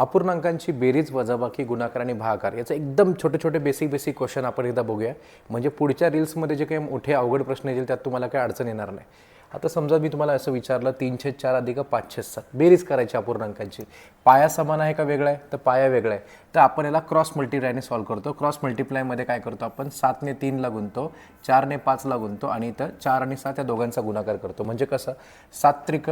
अपूर्णांकांची बेरीज वजाबाकी गुणाकार आणि भागाकार याचं एकदम छोटे छोटे बेसिक बेसिक क्वेश्चन आपण एकदा बघूया. म्हणजे पुढच्या रील्समध्ये जे काही मोठे अवघड प्रश्न येतील त्यात तुम्हाला काही अडचण येणार नाही. आता समजा मी तुम्हाला असं विचारलं तीनशे चार अधिक पाचशे सात. बेरीज करायची अपूर्णांकांची. पाया समान आहे का वेगळा आहे? तर पाया वेगळा आहे. तर आपण याला क्रॉस मल्टिप्लायने सॉल्व्ह करतो. क्रॉस मल्टिप्लायमध्ये काय करतो आपण? सातने तीनला गुणतो चारने पाचला गुणतो आणि इथं चार आणि सात या दोघांचा गुणाकार करतो. म्हणजे कसं? सात त्रिक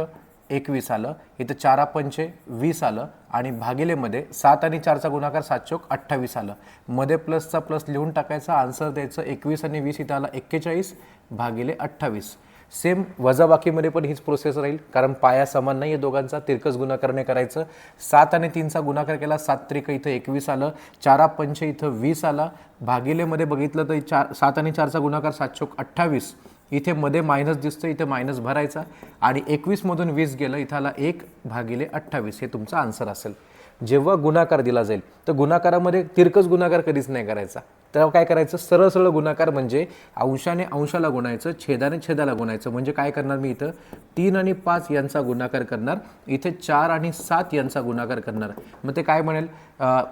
एकवीस आलं इथं चारा पंचे वीस आलं आणि भागिलेमध्ये सात आणि चारचा गुणाकार सात चोक अठ्ठावीस आलं. मध्ये प्लसचा प्लस लिहून टाकायचा आन्सर द्यायचं एकवीस आणि वीस इथं आला एक्केचाळीस भागिले अठ्ठावीस. सेम वजाबाकीमध्ये पण हीच प्रोसेस राहील कारण पाया समान नाही आहे दोघांचा तिरकस गुणाकारने करायचं. सात आणि तीनचा गुणाकार केला सात त्रिक इथं एकवीस आलं चारा पंच इथं वीस आला भागिलेमध्ये बघितलं तर चार सात आणि चारचा गुणाकार सात चोक अठ्ठावीस. इथे मध्ये मायनस दिसतं इथे मायनस भरायचा. आणि एकवीसमधून वीस गेलं इथं आला एक भागिले अठ्ठावीस हे तुमचा आन्सर असेल. जेव्हा गुणाकार दिला जाईल तर गुणाकारामध्ये तिरकस गुणाकार कधीच नाही करायचा. तेव्हा काय करायचं? सरळ सरळ गुणाकार म्हणजे अंशाने अंशाला गुणायचं छेदाने छेदाला गुणायचं. म्हणजे काय करणार मी इथं? तीन आणि पाच यांचा गुणाकार करणार. इथे चार आणि सात यांचा गुणाकार करणार. मग ते काय म्हणेल?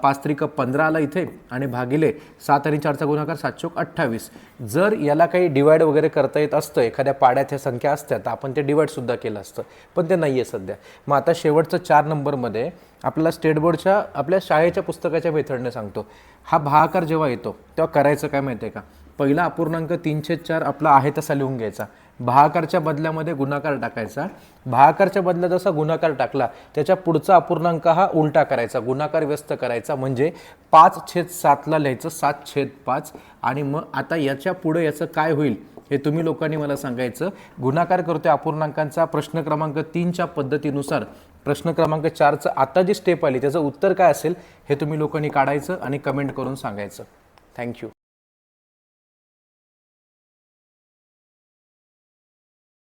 पाच त्रिक पंधरा आला इथे आणि भागिले सात आणि चारचा गुणाकार सात चोक अठ्ठावीस. जर याला काही डिवाईड वगैरे करता येत असतं एखाद्या पाड्यात ह्या संख्या असत्या तर आपण ते डिवाईडसुद्धा केलं असतं. पण ते नाही आहे सध्या. मग आता शेवटचं चार नंबरमध्ये आपल्याला स्टेट बोर्डच्या आपल्या शाळेच्या पुस्तकाच्या मेथडने सांगतो. हा भागाकार जेव्हा येतो तेव्हा करायचं काय माहिती आहे का? पहिला अपूर्णांक तीनशे चार आपला आहे तसा लिहून घ्यायचा. भागाकारच्या बदल्यामध्ये गुणाकार टाकायचा. भागाकारच्या बदल्यात जसा गुणाकार टाकला त्याच्या पुढचा अपूर्णांक हा उलटा करायचा. गुणाकार व्यस्त करायचा. म्हणजे पाच छेद सातला लिहायचं सात छेद पाच. आणि मग आता याच्यापुढे याचं काय होईल? हे तुम्ही लोकांनी मला सांगायचं. गुणाकार करतोय अपूर्णांकांचा प्रश्न क्रमांक तीनच्या पद्धतीनुसार. प्रश्न क्रमांक चारचं आता जी स्टेप आली त्याचं उत्तर काय असेल हे तुम्ही लोकांनी काढायचं आणि कमेंट करून सांगायचं. थँक्यू